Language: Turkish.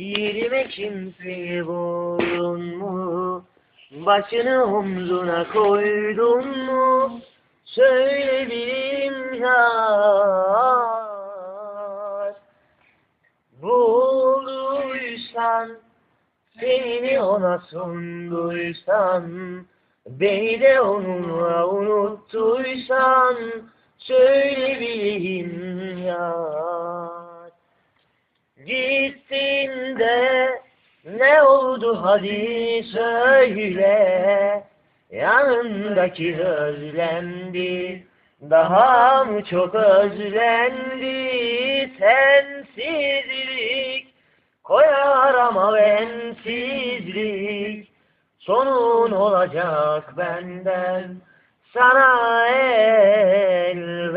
Yerime kimseyi buldun mu? Başını omzuna koydun mu? Söyle bilim yar. Bulduysan, seni ona sunduysan, beni de onunla unuttuysan, söyle bileyim yar. Gittin de ne oldu hadi söyle, yanındaki özlendi, daha mı çok özlendi? Sensizlik, koyar ama bensizlik, sonun olacak benden sana elveda.